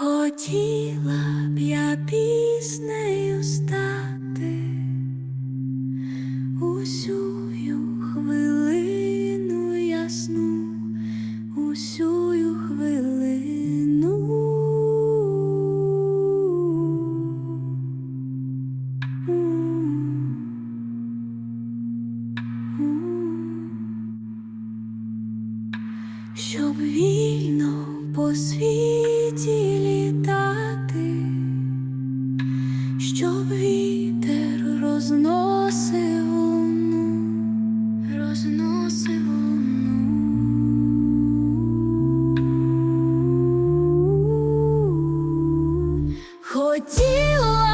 Хотіла б я піснею стати усю хвилину ясну, усю хвилину. Щоб вільно по Хотіла